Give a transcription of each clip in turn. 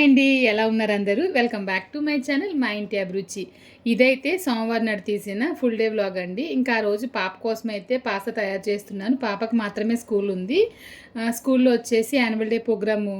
Hi అండి ఎలా ఉన్నారు అందరూ? Welcome back to my channel మా ఇంటి అభిరుచి. ఇదైతే సోమవారం నాడు తీసిన ఫుల్ డే వ్లాగ్ అండి. ఇంకా ఆ రోజు పాప కోసం అయితే పాస్తా తయారు చేస్తున్నాను. పాపకు మాత్రమే స్కూల్ ఉంది. స్కూల్లో వచ్చేసి యాన్యువల్ డే ప్రోగ్రాము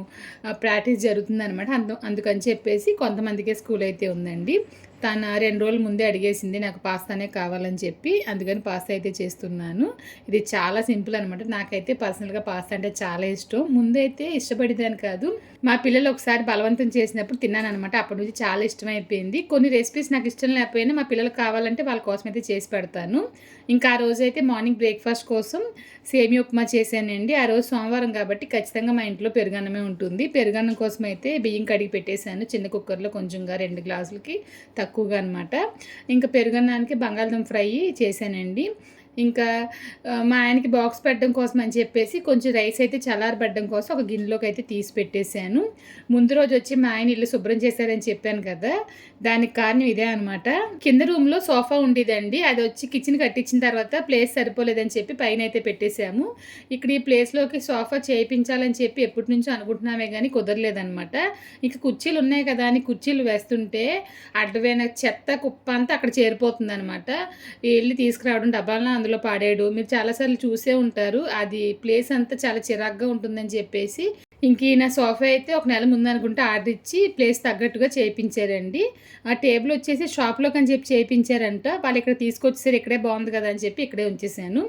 ప్రాక్టీస్ జరుగుతుంది అనమాట అందు అందుకని చెప్పేసి కొంతమందికే స్కూల్ అయితే ఉందండి. తను రెండు రోజుల ముందే అడిగేసింది నాకు పాస్తానే కావాలని చెప్పి అందుకని పాస్తా అయితే చేస్తున్నాను. ఇది చాలా సింపుల్ అనమాట నాకైతే పర్సనల్గా పాస్తా అంటే చాలా ఇష్టం. ముందైతే ఇష్టపడేదాన్ని కాదు. మా పిల్లలు ఒకసారి బలవంతం చేసినప్పుడు తిన్నాను అనమాట అప్పటి నుంచి చాలా ఇష్టమైపోయింది. కొన్ని రెసిపీస్ నాకు ఇష్టం లేకపోయినా మా పిల్లలకు కావాలంటే వాళ్ళ కోసం అయితే చేసి పెడతాను. ఇంకా ఆ రోజు అయితే మార్నింగ్ బ్రేక్ఫాస్ట్ కోసం సేమి ఉప్మా చేశానండి. ఆ రోజు సోమవారం కాబట్టి ఖచ్చితంగా మా ఇంట్లో పెరుగన్నమే ఉంటుంది. పెరుగన్నం కోసం అయితే బియ్యం కడిగి పెట్టేశాను. చిన్న కుక్కర్లో కొంచెంగా రెండు గ్లాసులకి తక్కువ తక్కువగా అనమాట ఇంకా పెరుగన్నానికి బంగాళదుంప ఫ్రై చేశానండి. ఇంకా మా ఆయనకి బాక్స్ పెట్టడం కోసం అని చెప్పేసి కొంచెం రైస్ అయితే చల్లారబడ్డం కోసం ఒక గిన్నెలోకి అయితే తీసి పెట్టేశాను. ముందు రోజు వచ్చి మా ఆయన ఇల్లు శుభ్రం చేశారని చెప్పాను కదా దానికి కారణం ఇదే అనమాట కింద రూమ్లో సోఫా ఉండేదండి. అది వచ్చి కిచెన్ కట్టించిన తర్వాత ప్లేస్ సరిపోలేదని చెప్పి పైన అయితే పెట్టేశాము. ఇక్కడ ఈ ప్లేస్లోకి సోఫా చేయించాలని చెప్పి ఎప్పటి నుంచో అనుకుంటున్నామే కానీ కుదరలేదనమాట ఇక కుర్చీలు ఉన్నాయి కదా అని కుర్చీలు వేస్తుంటే అడ్డమైన చెత్త కుప్ప అంతా అక్కడ చేరిపోతుంది అనమాట వెళ్ళి తీసుకురావడం డబ్బాలను అందులో పాడాడు. మీరు చాలాసార్లు చూసే ఉంటారు. అది ప్లేస్ అంతా చాలా చిరాగ్గా ఉంటుందని చెప్పేసి ఇంక ఈయన సోఫా అయితే ఒక నెల ముందు అనుకుంటే ఆర్డర్ ఇచ్చి ప్లేస్ తగ్గట్టుగా చేయించారండి. ఆ టేబుల్ వచ్చేసి షాప్లోకి అని చెప్పి చేయించారంట. వాళ్ళు ఇక్కడ తీసుకొచ్చేసారు. ఇక్కడే బాగుంది కదా అని చెప్పి ఇక్కడే ఉంచేసాను.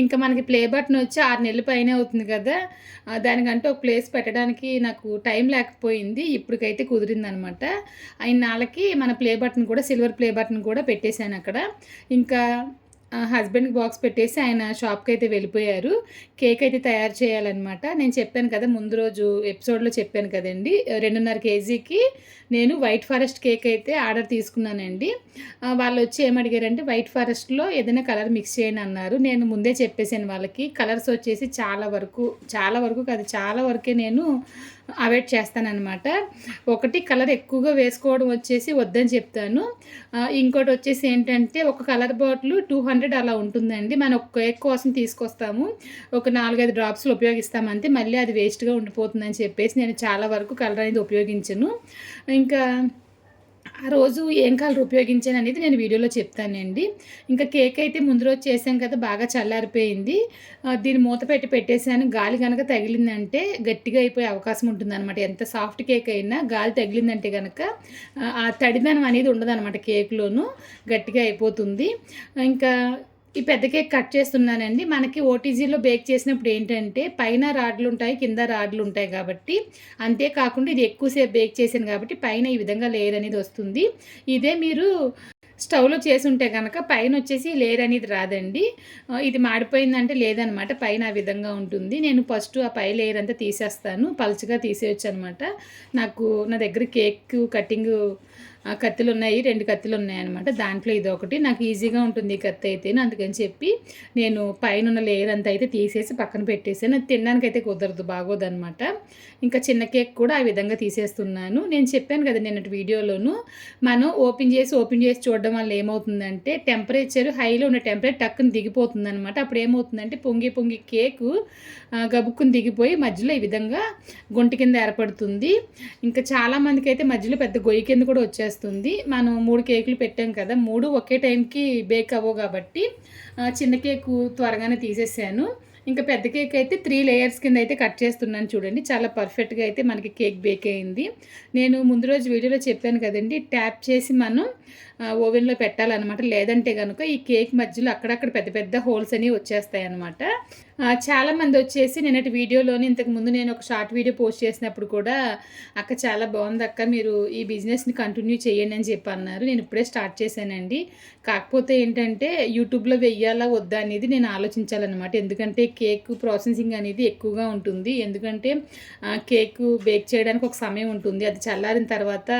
ఇంకా మనకి ప్లే బటన్ వచ్చి ఆరు నెలల పైన అవుతుంది కదా. దానికంటే ఒక ప్లేస్ పెట్టడానికి నాకు టైం లేకపోయింది. ఇప్పటికైతే కుదిరిందనమాట. అయిన నాళ్ళకి మన ప్లే బటన్ కూడా సిల్వర్ ప్లే బటన్ కూడా పెట్టేశాను అక్కడ. ఇంకా హస్బెండ్కి బాక్స్ పెట్టేసి ఆయన షాప్కి అయితే వెళ్ళిపోయారు. కేక్ అయితే తయారు చేయాలన్నమాట. నేను చెప్పాను కదా ముందు రోజు ఎపిసోడ్లో చెప్పాను కదండి రెండున్నర కేజీకి నేను వైట్ ఫారెస్ట్ కేక్ అయితే ఆర్డర్ తీసుకున్నానండి. వాళ్ళు వచ్చి ఏమడిగారంటే వైట్ ఫారెస్ట్లో ఏదైనా కలర్ మిక్స్ చేయని అన్నారు. నేను ముందే చెప్పేసాను వాళ్ళకి కలర్స్ వచ్చేసి చాలా వరకు చాలా వరకు కాదు చాలా వరకే నేను అవాయిడ్ చేస్తానన్నమాట. ఒకటి కలర్ ఎక్కువగా వేసుకోవడం వచ్చేసి వద్దని చెప్తాను. ఇంకోటి వచ్చేసి ఏంటంటే ఒక కలర్ బాటిల్ టూ హండ్రెడ్ అలా ఉంటుందండి. మనం ఒక కేక్ కోసం తీసుకొస్తాము. ఒక నాలుగైదు డ్రాప్స్లు ఉపయోగిస్తామంటే మళ్ళీ అది వేస్ట్గా ఉండిపోతుందని చెప్పేసి నేను చాలా వరకు కలర్ అనేది ఉపయోగించను. ఇంకా ఆ రోజు ఏం కలర్ ఉపయోగించాను అనేది నేను వీడియోలో చెప్తానండి. ఇంకా కేక్ అయితే ముందు రోజు చేసాం కదా బాగా చల్లారిపోయింది. దీన్ని మూత పెట్టి పెట్టేశాను. గాలి కనుక తగిలిందంటే గట్టిగా అయిపోయే అవకాశం ఉంటుందన్నమాట. ఎంత సాఫ్ట్ కేక్ అయినా గాలి తగిలిందంటే కనుక ఆ, తడిదనం అనేది ఉండదన్నమాట కేక్లోను. గట్టిగా అయిపోతుంది. ఇంకా ఈ పెద్ద కేక్ కట్ చేస్తున్నానండి. మనకి ఓటీజీలో బేక్ చేసినప్పుడు ఏంటంటే పైన రాడ్లు ఉంటాయి కింద రాడ్లు ఉంటాయి కాబట్టి అంతేకాకుండా ఇది ఎక్కువసేపు బేక్ చేశాను కాబట్టి పైన ఈ విధంగా లేయర్ అనేది వస్తుంది. ఇదే మీరు స్టవ్లో చేసి ఉంటే కనుక పైన వచ్చేసి లేయర్ అనేది రాదండి. ఇది మాడిపోయిందంటే లేదనమాట. పైన ఆ విధంగా ఉంటుంది. నేను ఫస్ట్ ఆ పై లేయర్ అంతా తీసేస్తాను. పలుచగా తీసేయచ్చు అనమాట నాకు నా దగ్గర కేక్ కటింగ్ కత్తులు ఉన్నాయి రెండు కత్తులు ఉన్నాయి అనమాట దాంట్లో ఇది ఒకటి. నాకు ఈజీగా ఉంటుంది ఈ కత్తి అయితే అందుకని చెప్పి నేను పైన ఉన్న లేయర్ అంతా అయితే తీసేసి పక్కన పెట్టేసాను అది తినడానికి అయితే కుదరదు బాగోదనమాట ఇంకా చిన్న కేక్ కూడా ఆ విధంగా తీసేస్తున్నాను. నేను చెప్పాను కదా నిన్నటి వీడియోలోను మనం ఓపెన్ చేసి ఓపెన్ చేసి చూడడం వల్ల ఏమవుతుందంటే టెంపరేచర్ హైలో ఉన్న టెంపరేచర్ టక్కుని దిగిపోతుంది అనమాట అప్పుడు ఏమవుతుందంటే పొంగి పొంగి కేకు గబుక్కుని దిగిపోయి మధ్యలో ఈ విధంగా గుంట కింద ఏర్పడుతుంది. ఇంకా చాలామందికి అయితే మధ్యలో పెద్ద గొయ్యి కింద కూడా వచ్చేస్తుంది. మనం మూడు కేకులు పెట్టాం కదా మూడు ఒకే టైంకి బేక్ అవ్వవు కాబట్టి చిన్న కేకు త్వరగానే తీసేసాను. ఇంకా పెద్ద కేక్ అయితే త్రీ లేయర్స్ కింద అయితే కట్ చేస్తున్నాను చూడండి. చాలా పర్ఫెక్ట్గా అయితే మనకి కేక్ బేక్ అయింది. నేను ముందు రోజు వీడియోలో చెప్పాను కదండి ట్యాప్ చేసి మనం ఓవెన్లో పెట్టాలన్నమాట. లేదంటే కనుక ఈ కేక్ మధ్యలో అక్కడక్కడ పెద్ద పెద్ద హోల్స్ అనేవి వచ్చేస్తాయి అనమాట చాలామంది వచ్చేసి నిన్నటి వీడియోలోని ఇంతకు ముందు నేను ఒక షార్ట్ వీడియో పోస్ట్ చేసినప్పుడు కూడా అక్క చాలా బాగుంది అక్క మీరు ఈ బిజినెస్ని కంటిన్యూ చేయండి అని చెప్పి అన్నారు. నేను ఇప్పుడే స్టార్ట్ చేశానండి. కాకపోతే ఏంటంటే యూట్యూబ్లో వెయ్యాలా వద్దా అనేది నేను ఆలోచించాలన్నమాట. ఎందుకంటే కేక్ ప్రాసెసింగ్ అనేది ఎక్కువగా ఉంటుంది. ఎందుకంటే కేక్ బేక్ చేయడానికి ఒక సమయం ఉంటుంది. అది చల్లారిన తర్వాత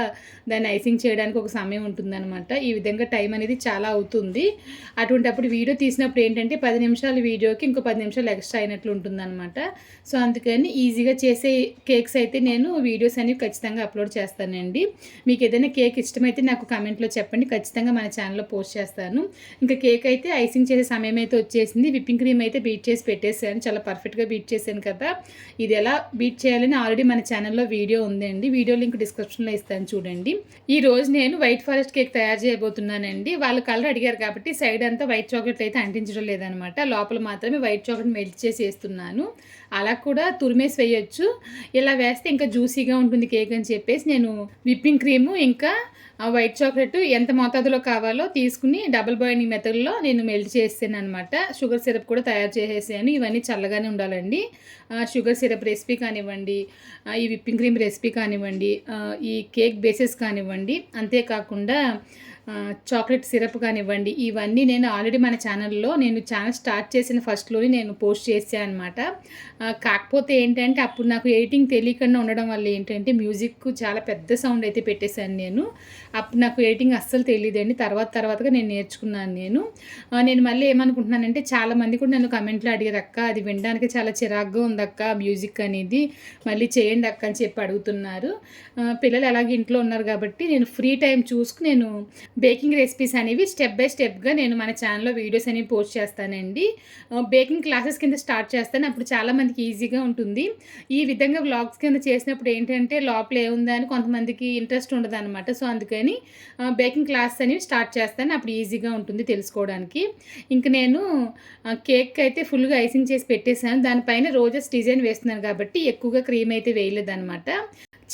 దాన్ని ఐసింగ్ చేయడానికి ఒక సమయం ఉంటుందన్నమాట. ఈ విధంగా టైం అనేది చాలా అవుతుంది. అటువంటప్పుడు వీడియో తీసినప్పుడు ఏంటంటే పది నిమిషాల వీడియోకి ఇంకో పది నిమిషాలు ఎక్స్ట్రా అయినట్లు ఉంటుందన్నమాట. సో అందుకని ఈజీగా చేసే కేక్స్ అయితే నేను వీడియోస్ అనేవి ఖచ్చితంగా అప్లోడ్ చేస్తానండి. మీకు ఏదైనా కేక్ ఇష్టమైతే నాకు కామెంట్లో చెప్పండి. ఖచ్చితంగా మన ఛానల్లో పోస్ట్ చేస్తాను. ఇంకా కేక్ అయితే ఐసింగ్ చేసే సమయం అయితే వచ్చేసింది. విప్పింగ్ క్రీమ్ అయితే బీట్ చేసి పెట్టేశాను. చాలా పర్ఫెక్ట్గా బీట్ చేశాను కదా. ఇది ఎలా బీట్ చేయాలని ఆల్రెడీ మన ఛానల్లో వీడియో ఉందండి. వీడియో లింక్ డిస్క్రిప్షన్లో ఇస్తాను చూడండి. ఈ రోజు నేను వైట్ ఫారెస్ట్ కేక్ తయారు చేయబోతున్నానండి. వాళ్ళు కలర్ అడిగారు కాబట్టి సైడ్ అంతా వైట్ చాక్లెట్ అయితే అంటించడం లేదనమాట లోపల మాత్రమే వైట్ చాక్లెట్ మెల్ట్ చేసి వేస్తున్నాను అలా కూడా తురిమేసి వేయొచ్చు ఇలా వేస్తే ఇంకా జ్యూసీగా ఉంటుంది కేక్ అని చెప్పేసి నేను విప్పింగ్ క్రీము ఇంకా ఆ వైట్ చాక్లెట్ ఎంత మోతాదులో కావాలో తీసుకుని డబుల్ బాయిలింగ్ మెథడ్లో నేను మెల్ట్ చేస్తాను అనమాట షుగర్ సిరప్ కూడా తయారు చేసేసాను. ఇవన్నీ చల్లగానే ఉండాలండి. షుగర్ సిరప్ రెసిపీ కానివ్వండి ఈ విప్పింగ్ క్రీమ్ రెసిపీ కానివ్వండి ఈ కేక్ బేసెస్ కానివ్వండి అంతేకాకుండా చాక్లెట్ సిరప్ కానివ్వండి ఇవన్నీ నేను ఆల్రెడీ మన ఛానల్లో నేను ఛానల్ స్టార్ట్ చేసిన ఫస్ట్లోనే నేను పోస్ట్ చేశాను అనమాట కాకపోతే ఏంటంటే అప్పుడు నాకు ఎడిటింగ్ తెలియకుండా ఉండడం వల్ల ఏంటంటే మ్యూజిక్ చాలా పెద్ద సౌండ్ అయితే పెట్టేశాను నేను. అప్పుడు నాకు ఎడిటింగ్ అస్సలు తెలియదండి తర్వాత తర్వాతగా నేను నేర్చుకున్నాను నేను. నేను మళ్ళీ ఏమనుకుంటున్నానంటే చాలా మంది కూడా నన్ను కమెంట్లో అడిగారు అక్క అది వినడానికి చాలా చిరాగ్గా ఉంది అక్క మ్యూజిక్ అనేది. మళ్ళీ చేయండి అక్క అని చెప్పి అడుగుతున్నారు. పిల్లలు ఎలాగ ఇంట్లో ఉన్నారు కాబట్టి నేను ఫ్రీ టైం చూసుకు నేను బేకింగ్ రెసిపీస్ అనేవి స్టెప్ బై స్టెప్గా నేను మన ఛానల్లో వీడియోస్ అనేవి పోస్ట్ చేస్తానండి. బేకింగ్ క్లాసెస్ కింద స్టార్ట్ చేస్తాను. అప్పుడు చాలామందికి ఈజీగా ఉంటుంది. ఈ విధంగా వ్లాగ్స్ కింద చేసినప్పుడు ఏంటంటే లోపల ఏముందా అని కొంతమందికి ఇంట్రెస్ట్ ఉండదు అనమాట సో అందుకని బేకింగ్ క్లాస్ అనేవి స్టార్ట్ చేస్తాను. అప్పుడు ఈజీగా ఉంటుంది తెలుసుకోవడానికి. ఇంక నేను కేక్ అయితే ఫుల్గా ఐసింగ్ చేసి పెట్టేశాను. దానిపైన రోజెస్ డిజైన్ వేస్తున్నాను కాబట్టి ఎక్కువగా క్రీమ్ అయితే వేయలేదు అనమాట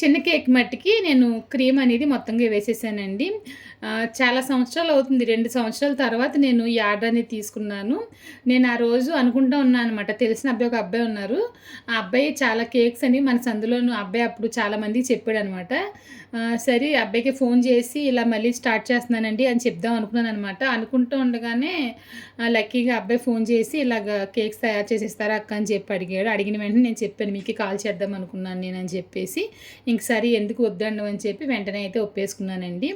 చిన్న కేక్ మట్టికి నేను క్రీమ్ అనేది మొత్తంగా వేసేసానండి. చాలా సంవత్సరాలు అవుతుంది. రెండు సంవత్సరాల తర్వాత నేను ఈ ఆర్డర్ అనేది తీసుకున్నాను. నేను ఆ రోజు అనుకుంటూ ఉన్నాను అనమాట తెలిసిన అబ్బాయి ఒక అబ్బాయి ఉన్నారు. ఆ అబ్బాయి చాలా కేక్స్ అని మన సందులోను అబ్బాయి అప్పుడు చాలామంది చెప్పాడు అనమాట సరే అబ్బాయికి ఫోన్ చేసి ఇలా మళ్ళీ స్టార్ట్ చేస్తున్నానండి అని చెప్దాం అనుకున్నాను అనమాట అనుకుంటూ ఉండగానే లక్కీగా అబ్బాయి ఫోన్ చేసి ఇలాగ కేక్స్ తయారు చేసేస్తారా అక్క అని చెప్పి అడిగాడు. అడిగిన వెంటనే నేను చెప్పాను మీకు కాల్ చేద్దాం అనుకున్నాను నేను అని చెప్పేసి. ఇంక సరే ఎందుకు వద్దండు అని చెప్పి వెంటనే అయితే ఒప్పేసుకున్నానండి.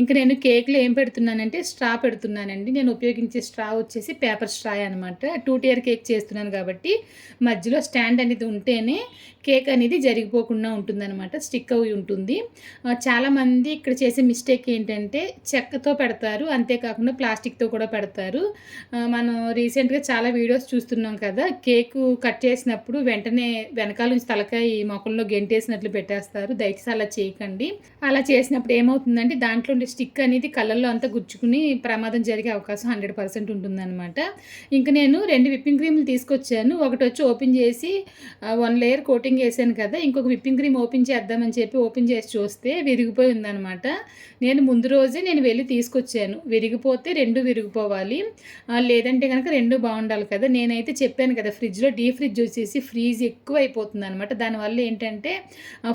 ఇంకా నేను కేక్లో ఏం పెడుతున్నానంటే స్ట్రా పెడుతున్నానండి. నేను ఉపయోగించే స్ట్రా వచ్చేసి పేపర్ స్ట్రా అనమాట టూ టియర్ కేక్ చేస్తున్నాను కాబట్టి మధ్యలో స్టాండ్ అనేది ఉంటేనే కేక్ అనేది జరిగిపోకుండా ఉంటుందన్నమాట స్టిక్ అవి ఉంటుంది. చాలామంది ఇక్కడ చేసే మిస్టేక్ ఏంటంటే చెక్కతో పెడతారు అంతేకాకుండా ప్లాస్టిక్తో కూడా పెడతారు. మనం రీసెంట్గా చాలా వీడియోస్ చూస్తున్నాం కదా కేకు కట్ చేసినప్పుడు వెంటనే వెనకాల నుంచి తలకాయ మొక్కల్లో గెంటేసినట్లు పెట్టేస్తారు దయచేసి అలా చేయకండి. అలా చేసినప్పుడు ఏమవుతుందంటే దాంట్లో ఉండే స్టిక్ అనేది కళ్ళల్లో అంతా గుచ్చుకుని ప్రమాదం జరిగే అవకాశం హండ్రెడ్ పర్సెంట్ ఉంటుందన్నమాట. ఇంకా నేను రెండు విప్పింగ్ క్రీములు తీసుకొచ్చాను ఒకటి వచ్చి ఓపెన్ చేసి వన్ లేయర్ కోటింగ్ వేసాను కదా ఇంకొక విప్పింగ్ క్రీమ్ ఓపెన్ చేద్దామని చెప్పి ఓపెన్ చేసి చూస్తే విరిగిపోయి ఉందన్నమాట. నేను ముందు రోజే నేను వెళ్ళి తీసుకొచ్చాను. విరిగిపోతే రెండు విరిగిపోవాలి. లేదంటే కనుక రెండు బాగుండాలి కదా. నేనైతే చెప్పాను కదా ఫ్రిడ్జ్లో డీ ఫ్రిడ్జ్ వచ్చేసి ఫ్రీజ్ ఎక్కువ అయిపోతుంది అనమాట దానివల్ల ఏంటంటే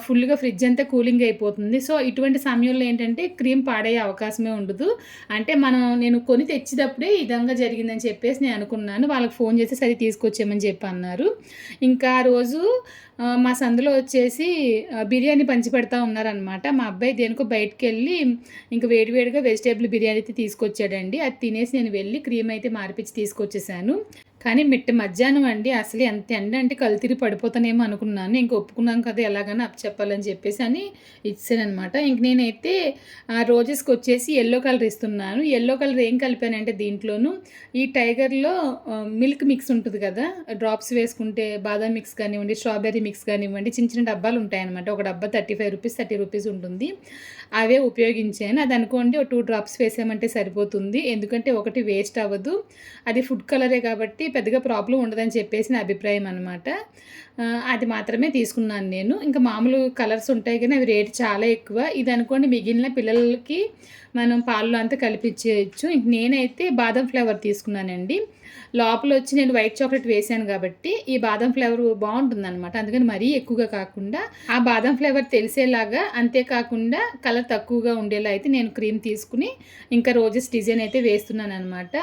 ఫుల్గా ఫ్రిడ్జ్ అంతా కూలింగ్ అయిపోతుంది. సో ఇటువంటి సమయంలో ఏంటంటే క్రీమ్ పాడయ్యే అవకాశమే ఉండదు. అంటే మనం నేను కొని తెచ్చేటప్పుడే ఈ విధంగా జరిగిందని చెప్పేసి నేను అనుకున్నాను. వాళ్ళకి ఫోన్ చేసి సరే తీసుకొచ్చామని చెప్పి అన్నారు. ఇంకా ఆ రోజు మా సందులో వచ్చేసి బిర్యానీ పంచి పెడతా ఉన్నారనమాట మా అబ్బాయి దేనికో బయటకు వెళ్ళి ఇంకా వేడివేడిగా వెజిటేబుల్ బిర్యానీ అయితే తీసుకొచ్చాడండి. అది తినేసి నేను వెళ్ళి క్రీమ్ అయితే మార్పించి తీసుకొచ్చేసాను. కానీ మిట్ట మధ్యాహ్నం అండి అసలు ఎంత ఎండ అంటే కలుతిరి పడిపోతానేమో అనుకున్నాను. ఇంక ఒప్పుకున్నాం కదా ఎలాగైనా అప్ చెప్పాలని చెప్పేసి అని ఇచ్చానమాట ఇంక నేనైతే రోజెస్కి వచ్చేసి ఎల్లో కలర్ ఇస్తున్నాను. ఎల్లో కలర్ ఏం కలిపానంటే దీంట్లోనూ ఈ టైగర్లో మిల్క్ మిక్స్ ఉంటుంది కదా డ్రాప్స్ వేసుకుంటే బాదం మిక్స్ కానివ్వండి స్ట్రాబెర్రీ మిక్స్ కానివ్వండి చిన్న చిన్న డబ్బాలు ఉంటాయన్నమాట. ఒక డబ్బా thirty five rupees thirty rupees ఉంటుంది. అవే ఉపయోగించాను. అది అనుకోండి ఒక టూ డ్రాప్స్ వేసామంటే సరిపోతుంది. ఎందుకంటే ఒకటి వేస్ట్ అవ్వదు. అది ఫుడ్ కలరే కాబట్టి పెద్దగా ప్రాబ్లం ఉండదని చెప్పేసి నా అభిప్రాయం అనమాట అది మాత్రమే తీసుకున్నాను నేను. ఇంకా మామూలు కలర్స్ ఉంటాయి కానీ అవి రేటు చాలా ఎక్కువ. ఇది అనుకోండి మిగిలిన పిల్లలకి మనం పాలలో అంతా కలిపించేయచ్చు ఇంక నేనైతే బాదం ఫ్లేవర్ తీసుకున్నానండి. లోపల వచ్చి నేను వైట్ చాక్లెట్ వేసాను కాబట్టి ఈ బాదం ఫ్లేవర్ బాగుంటుంది అనమాట అందుకని మరీ ఎక్కువగా కాకుండా ఆ బాదం ఫ్లేవర్ తెలిసేలాగా అంతేకాకుండా కలర్ తక్కువగా ఉండేలా అయితే నేను క్రీమ్ తీసుకుని ఇంకా రోజెస్ డిజైన్ అయితే వేస్తున్నాను అనమాట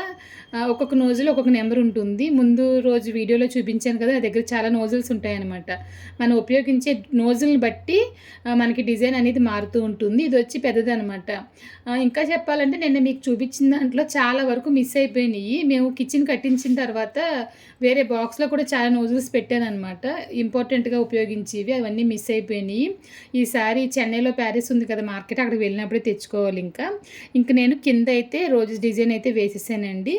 ఒక్కొక్క నోజులు ఒక్కొక్క నెంబర్ ఉంటుంది. ముందు రోజు వీడియోలో చూపించాను కదా దగ్గర చాలా నోజుల్స్ ఉంటాయన్నమాట. మనం ఉపయోగించే నోజుల్ని బట్టి మనకి డిజైన్ అనేది మారుతూ ఉంటుంది. ఇది వచ్చి పెద్దదనమాట ఇంకా చెప్పాలంటే నిన్న మీకు చూపించిన దాంట్లో చాలా వరకు మిస్ అయిపోయినాయి. మేము కిచెన్ కట్టించిన తర్వాత వేరే బాక్స్లో కూడా చాలా నోజల్స్ పెట్టానమాట ఇంపార్టెంట్గా ఉపయోగించేవి అవన్నీ మిస్ అయిపోయినాయి. ఈసారి చెన్నైలో ప్యారిస్ ఉంది కదా మార్కెట్ అక్కడికి వెళ్ళినప్పుడే తెచ్చుకోవాలి ఇంకా. ఇంక నేను కింద అయితే రోజు డిజైన్ అయితే వేసేసానండి.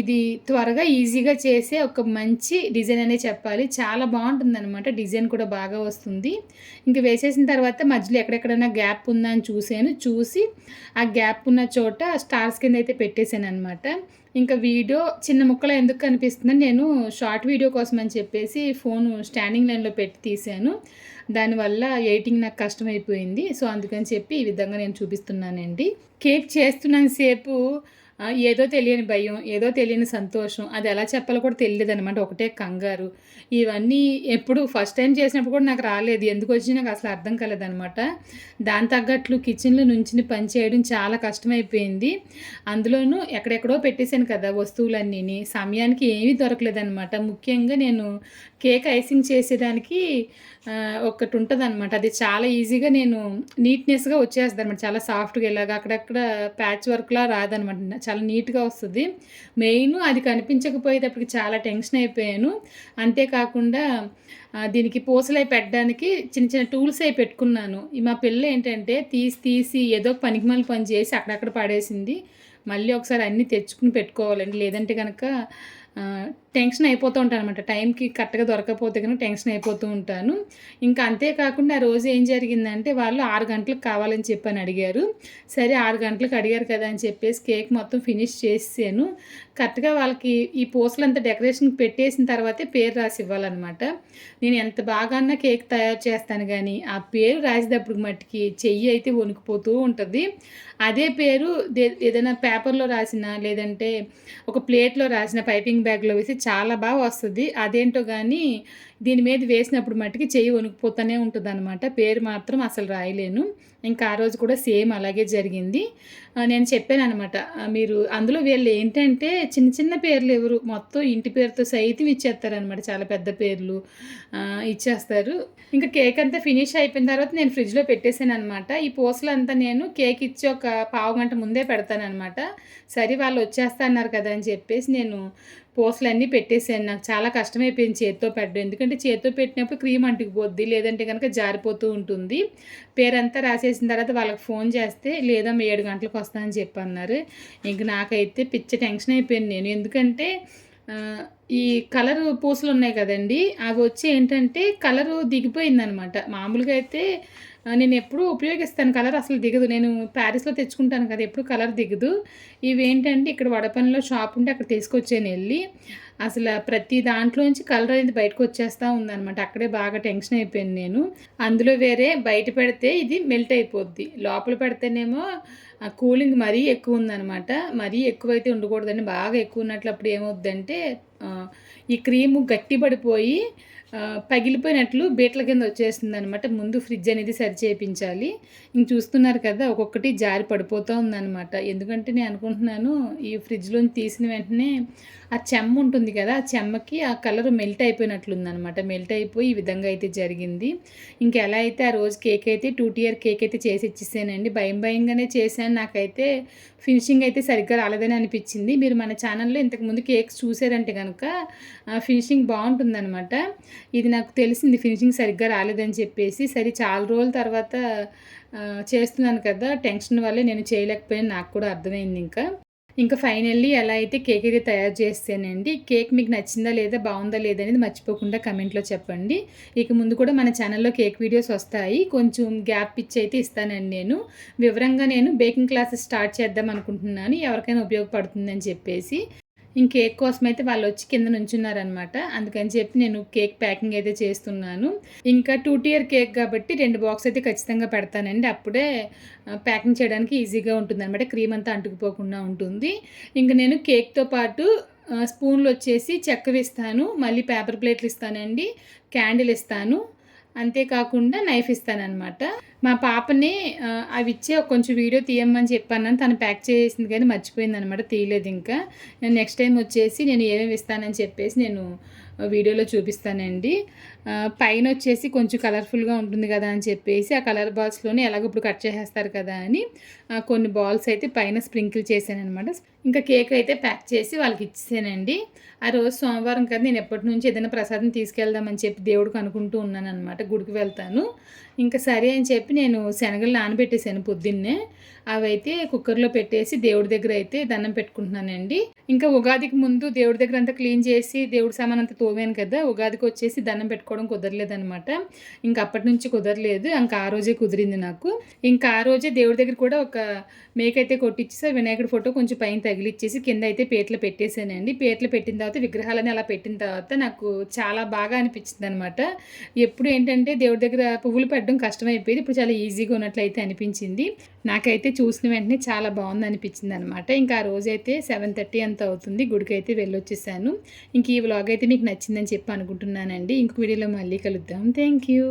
ఇది త్వరగా ఈజీగా చేసే ఒక మంచి డిజైన్ అనే చెప్పాలి. చాలా బాగుంటుంది అనమాట డిజైన్ కూడా బాగా వస్తుంది. ఇంక వేసేసిన తర్వాత మధ్యలో ఎక్కడెక్కడైనా గ్యాప్ ఉందా అని చూసాను చూసి ఆ గ్యాప్ ఉన్న చోట స్టార్స్ కింద అయితే పెట్టేశాను అనమాట ఇంకా వీడియో చిన్న ముక్కలు ఎందుకు కనిపిస్తుందని నేను షార్ట్ వీడియో కోసం అని చెప్పేసి ఫోన్ స్టాండింగ్ లైన్లో పెట్టి తీశాను. దానివల్ల ఎయిటింగ్ నాకు కష్టమైపోయింది. సో అందుకని చెప్పి ఈ విధంగా నేను చూపిస్తున్నానండి. కేక్ చేస్తున్నంతసేపు ఏదో తెలియని భయం ఏదో తెలియని సంతోషం అది ఎలా చెప్పాలో కూడా తెలియదు అనమాట ఒకటే కంగారు. ఇవన్నీ ఎప్పుడు ఫస్ట్ టైం చేసినప్పుడు కూడా నాకు రాలేదు. ఎందుకు వచ్చి నాకు అసలు అర్థం కాలేదనమాట దాని తగ్గట్లు కిచెన్లో నుంచి పని చేయడం చాలా కష్టమైపోయింది. అందులోనూ ఎక్కడెక్కడో పెట్టేశాను కదా వస్తువులన్నీ సమయానికి ఏమీ దొరకలేదనమాట ముఖ్యంగా నేను కేక్ ఐసింగ్ చేసేదానికి ఒకటి ఉంటుంది అనమాట అది చాలా ఈజీగా నేను నీట్నెస్గా వచ్చేస్తుంది అనమాట చాలా సాఫ్ట్గా ఇలాగ అక్కడక్కడ ప్యాచ్ వర్క్లా రాదనమాట చాలా నీట్గా వస్తుంది. మెయిన్ అది కనిపించకపోయేటప్పటికి చాలా టెన్షన్ అయిపోయాను. అంతేకాకుండా దీనికి పూసలై పెట్టడానికి చిన్న చిన్న టూల్స్ అయి పెట్టుకున్నాను. మా పిల్ల ఏంటంటే తీసి తీసి ఏదో పనికిమాల పని చేసి అక్కడక్కడ పడేసింది. మళ్ళీ ఒకసారి అన్నీ తెచ్చుకుని పెట్టుకోవాలండి. లేదంటే కనుక టెన్షన్ అయిపోతూ ఉంటాను అనమాట టైంకి కరెక్ట్గా దొరకకపోతే కనుక టెన్షన్ అయిపోతూ ఉంటాను. ఇంకా అంతేకాకుండా ఆ రోజు ఏం జరిగిందంటే వాళ్ళు ఆరు గంటలకు కావాలని చెప్పని అడిగారు. సరే ఆరు గంటలకు అడిగారు కదా అని చెప్పేసి కేక్ మొత్తం ఫినిష్ చేసాను కరెక్ట్గా వాళ్ళకి ఈ పోస్టులంతా డెకరేషన్ పెట్టేసిన తర్వాతే పేరు రాసి ఇవ్వాలన్నమాట నేను ఎంత బాగా కేక్ తయారు చేస్తాను కానీ ఆ పేరు రాసేటప్పుడు మట్టికి చెయ్యి అయితే వణికిపోతూ ఉంటుంది. అదే పేరు ఏదైనా పేపర్లో రాసిన లేదంటే ఒక ప్లేట్లో రాసిన పైపింగ్ బ్యాగ్లో వేసి చాలా బాగా వస్తుంది. అదేంటో కానీ దీని మీద వేసినప్పుడు మట్టుకి చెయ్యి వణుకుపోతూనే ఉంటుంది అనమాట పేరు మాత్రం అసలు రాయలేను. ఇంకా ఆ రోజు కూడా సేమ్ అలాగే జరిగింది. నేను చెప్పాను అనమాట మీరు అందులో వీళ్ళు ఏంటంటే చిన్న చిన్న పేర్లు ఎవరు? మొత్తం ఇంటి పేరుతో సైతం ఇచ్చేస్తారనమాట చాలా పెద్ద పేర్లు ఇచ్చేస్తారు. ఇంకా కేక్ అంతా ఫినిష్ అయిపోయిన తర్వాత నేను ఫ్రిడ్జ్లో పెట్టేశాను అనమాట ఈ పూసలు అంతా నేను కేక్ ఇచ్చి ఒక పావు గంట ముందే పెడతానమాట సరే వాళ్ళు వచ్చేస్తా అన్నారు కదా అని చెప్పేసి నేను పూసలు అన్నీ పెట్టేసాను నాకు చాలా కష్టమైపోయింది చేతితో పెట్టడం. ఎందుకంటే చేతితో పెట్టినప్పుడు క్రీమ్ అంటుకుపోద్ది లేదంటే కనుక జారిపోతూ ఉంటుంది. పేరంతా రాసేసిన తర్వాత వాళ్ళకి ఫోన్ చేస్తే లేదా ఏడు గంటలకు వస్తానని చెప్పి అన్నారు ఇంక నాకైతే పిచ్చ టెన్షన్ అయిపోయింది నేను. ఎందుకంటే ఈ కలర్ పూసలు ఉన్నాయి కదండి అవి వచ్చి ఏంటంటే కలరు దిగిపోయిందనమాట. మామూలుగా అయితే నేను ఎప్పుడూ ఉపయోగిస్తాను. కలర్ అసలు దిగదు. నేను ప్యారిస్లో తెచ్చుకుంటాను కదా ఎప్పుడు కలర్ దిగదు. ఇవేంటంటే ఇక్కడ వడపనిలో షాప్ ఉంటే అక్కడ తీసుకొచ్చాను వెళ్ళి. అసలు ప్రతి దాంట్లోంచి కలర్ అనేది బయటకు వచ్చేస్తూ ఉందనమాట అక్కడే బాగా టెన్షన్ అయిపోయింది నేను. అందులో వేరే బయట పెడితే ఇది మెల్ట్ అయిపోద్ది. లోపల పెడితేనేమో కూలింగ్ మరీ ఎక్కువ ఉందనమాట మరీ ఎక్కువైతే ఉండకూడదని బాగా ఎక్కువ ఉన్నట్లు అప్పుడు ఏమవుద్దంటే ఈ క్రీము గట్టిపడిపోయి పగిలిపోయినట్లు బీట్ల కింద వచ్చేస్తుంది అనమాట ముందు ఫ్రిడ్జ్ అనేది సరి చేయించాలి ఇంక చూస్తున్నారు కదా ఒక్కొక్కటి జారి పడిపోతూ ఉందన్నమాట. ఎందుకంటే నేను అనుకుంటున్నాను ఈ ఫ్రిడ్జ్లోని తీసిన వెంటనే ఆ చెమ్మ ఉంటుంది కదా ఆ చెమ్మకి ఆ కలర్ మెల్ట్ అయిపోయినట్లుందనమాట మెల్ట్ అయిపోయి ఈ విధంగా అయితే జరిగింది. ఇంకెలా అయితే ఆ రోజు కేక్ అయితే టూ టియర్ కేక్ అయితే చేసి ఇచ్చేసానండి. భయం భయంగానే చేశాను. నాకైతే ఫినిషింగ్ అయితే సరిగ్గా రాలేదని అనిపించింది. మీరు మన ఛానల్లో ఇంతకుముందు కేక్స్ చూసారంటే కనుక ఫినిషింగ్ బాగుంటుందన్నమాట. ఇది నాకు తెలిసింది ఫినిషింగ్ సరిగ్గా రాలేదని చెప్పేసి. సరే చాలా రోజుల తర్వాత చేస్తున్నాను కదా టెన్షన్ వల్లే నేను చేయలేకపోయాను. నాకు కూడా అర్థమైంది ఇంకా. ఇంకా ఫైనల్లీ ఎలా అయితే కేక్ అయితే తయారు చేస్తానండి. కేక్ మీకు నచ్చిందా లేదా బాగుందా లేదా అనేది మర్చిపోకుండా కమెంట్లో చెప్పండి. ఇక ముందు కూడా మన ఛానల్లో కేక్ వీడియోస్ వస్తాయి. కొంచెం గ్యాప్ ఇచ్చి అయితే ఇస్తానండి నేను. వివరంగా నేను బేకింగ్ క్లాసెస్ స్టార్ట్ చేద్దాం అనుకుంటున్నాను. ఎవరికైనా ఉపయోగపడుతుందని చెప్పేసి. ఇంక కేక్ కోసం అయితే వాళ్ళు వచ్చి కింద నుంచున్నారనమాట అందుకని చెప్పి నేను కేక్ ప్యాకింగ్ అయితే చేస్తున్నాను. ఇంకా టూ టియర్ కేక్ కాబట్టి రెండు బాక్స్ అయితే ఖచ్చితంగా పెడతానండి. అప్పుడే ప్యాకింగ్ చేయడానికి ఈజీగా ఉంటుంది అనమాట క్రీమ్ అంతా అంటుకుపోకుండా ఉంటుంది. ఇంకా నేను కేక్తో పాటు స్పూన్లు వచ్చేసి చక్కెర ఇస్తాను. మళ్ళీ పేపర్ ప్లేట్లు ఇస్తానండి. క్యాండిల్ ఇస్తాను. అంతేకాకుండా నైఫ్ ఇస్తానమాట మా పాపని అవి ఇచ్చే కొంచెం వీడియో తీయమని చెప్పాను తను ప్యాక్ చేసింది కానీ మర్చిపోయింది అనమాట తీయలేదు ఇంకా. నెక్స్ట్ టైం వచ్చేసి నేను ఏమేమి ఇస్తానని చెప్పేసి నేను వీడియోలో చూపిస్తానండి. పైన వచ్చేసి కొంచెం కలర్ఫుల్గా ఉంటుంది కదా అని చెప్పేసి ఆ కలర్ బాల్స్లోనే ఎలాగో ఇప్పుడు కట్ చేసేస్తారు కదా అని కొన్ని బాల్స్ అయితే పైన స్ప్రింకిల్ చేశాను అనమాట ఇంకా కేక్ అయితే ప్యాక్ చేసి వాళ్ళకి ఇచ్చేసానండి. ఆ రోజు సోమవారం కదా నేను ఎప్పటి నుంచి ఏదైనా ప్రసాదం తీసుకెళ్దామని చెప్పి దేవుడికి అనుకుంటూ ఉన్నాను అనమాట గుడికి వెళ్తాను. ఇంకా సరే అని చెప్పి నేను శనగలు నానబెట్టేసాను పొద్దున్నే. అవైతే కుక్కర్లో పెట్టేసి దేవుడి దగ్గర అయితే దండం పెట్టుకుంటున్నానండి. ఇంకా ఉగాదికి ముందు దేవుడి దగ్గర అంతా క్లీన్ చేసి దేవుడి సామాన్ అంతా తోవాను కదా ఉగాదికి వచ్చేసి దండం పెట్టుకోవడం కుదరలేదనమాట ఇంకా అప్పటి నుంచి కుదరలేదు. ఇంకా ఆ రోజే కుదిరింది నాకు. ఇంకా ఆ రోజే దేవుడి దగ్గర కూడా ఒక మేక అయితే కొట్టించేసి వినాయకుడి ఫోటో కొంచెం పైన తగిలిచ్చేసి కింద అయితే పేట్లు పెట్టేశానండి. పేట్లు పెట్టిన తర్వాత విగ్రహాలని అలా పెట్టిన తర్వాత నాకు చాలా బాగా అనిపించింది అనమాట ఎప్పుడు ఏంటంటే దేవుడి దగ్గర పువ్వులు పెట్టడం కష్టమైపోయేది. ఇప్పుడు చాలా ఈజీగా ఉన్నట్లయితే అనిపించింది. నాకైతే చూసిన వెంటనే చాలా బాగుంది అనిపించింది అనమాట ఇంకా ఆ రోజైతే సెవెన్ థర్టీ అంత అవుతుంది. గుడికి అయితే వెళ్ళొచ్చేసాను. ఇంక ఈ వ్లాగ్ అయితే మీకు నచ్చిందని చెప్పి అనుకుంటున్నానండి. ఇంకొక వీడియోలో మళ్ళీ కలుద్దాం. Thank you.